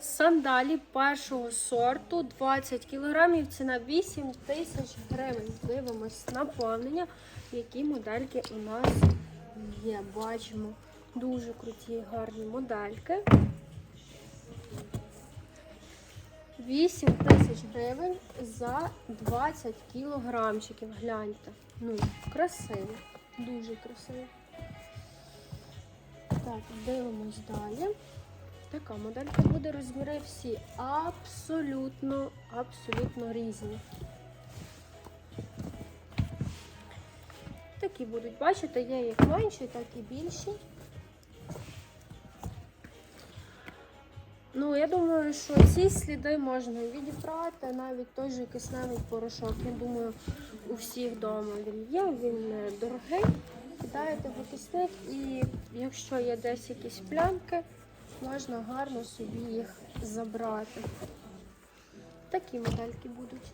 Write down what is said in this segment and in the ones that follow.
Сандалі першого сорту 20 кг, ціна 8 тисяч гривень. Дивимось наповнення, які модельки у нас є. Бачимо дуже круті гарні модельки. 8 тисяч гривень за 20 кілограмчиків. Гляньте. Ну, красиво. Дуже красиво. Так, дивимось далі. Така моделька буде розміри всі абсолютно, абсолютно різні. Такі будуть, бачите, є як менші, так і більші. Ну, я думаю, що ці сліди можна відібрати, навіть той же кисневий порошок. Я думаю, у всіх вдома він є, він дорогий. Кидаєте в окисник і якщо є десь якісь плямки, можна гарно собі їх забрати. Такі модельки будуть.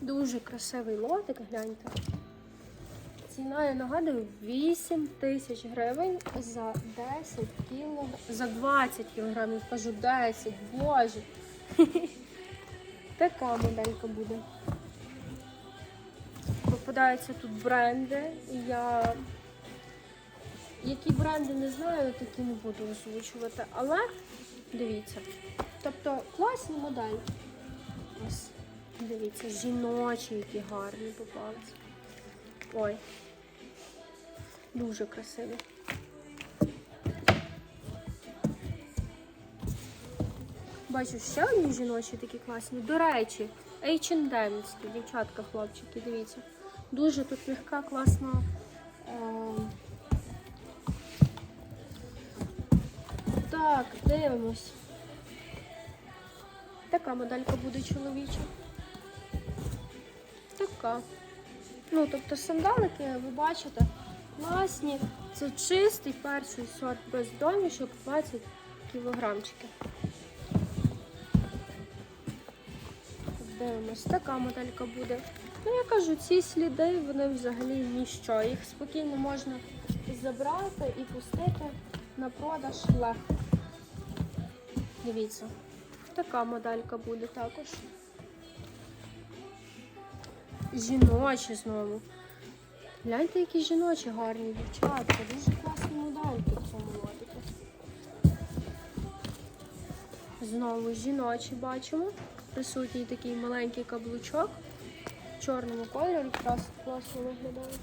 Дуже красивий лотик, гляньте. Ціна, я нагадую, 8 тисяч гривень за 10 кілог... за 20 кілограмів. Кажу 10, боже. Така моделька буде. Попадаються тут бренди. Я які бренди не знаю, такі не буду озвучувати. Але дивіться. Тобто класні моделі. Ось, дивіться, жіночі, які гарні попались. Ой. Дуже красиві. Бачу ще одні жіночі такі класні. До речі, H&M, дівчатка, хлопчики, дивіться. Дуже тут легка, класна. Е... Так, дивимось. Така моделька буде чоловіча. Така. Ну, тобто сандалики, ви бачите, класні. Це чистий перший сорт без домішок 20 кілограмчиків. Дивимось, така моделька буде. Ну, я кажу, ці сліди, вони взагалі ніщо. Їх спокійно можна забрати і пустити на продаж легко. Дивіться, така моделька буде також. Жіночі знову. Гляньте, які жіночі гарні дівчатка. Дуже класні модельки в цьому лотику. Знову жіночі бачимо. Присутній такий маленький каблучок. В чорному кольорі якраз класно виглядає.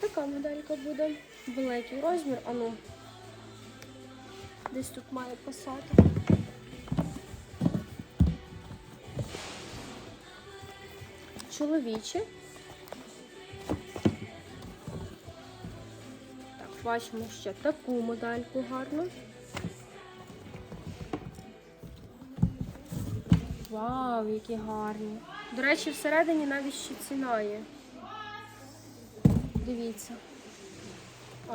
Така моделька буде. Великий розмір, а ну. Десь тут має писати. Чоловічі. Так, бачимо ще таку модельку гарну. Вау, які гарні. До речі, всередині навіть ще ціна є. Дивіться.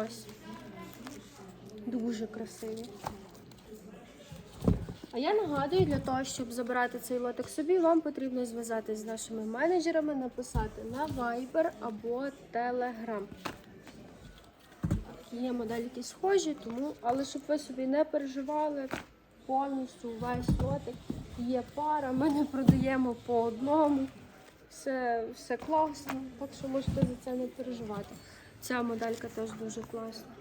Ось. Дуже красиві. А я нагадую, для того, щоб забирати цей лоток собі, вам потрібно зв'язатися з нашими менеджерами, написати на Viber або Telegram. Є модельки схожі, тому, але щоб ви собі не переживали повністю весь лотик. Є пара, ми не продаємо по одному. Все, все класно, так що можете за це не переживати. Ця моделька теж дуже класна.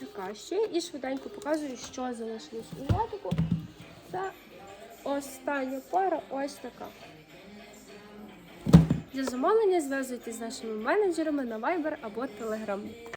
Така ще. І швиденько показую, що залишилось у лотику. Це остання пара ось така. Для замовлення зв'язуйтесь з нашими менеджерами на Viber або Telegram.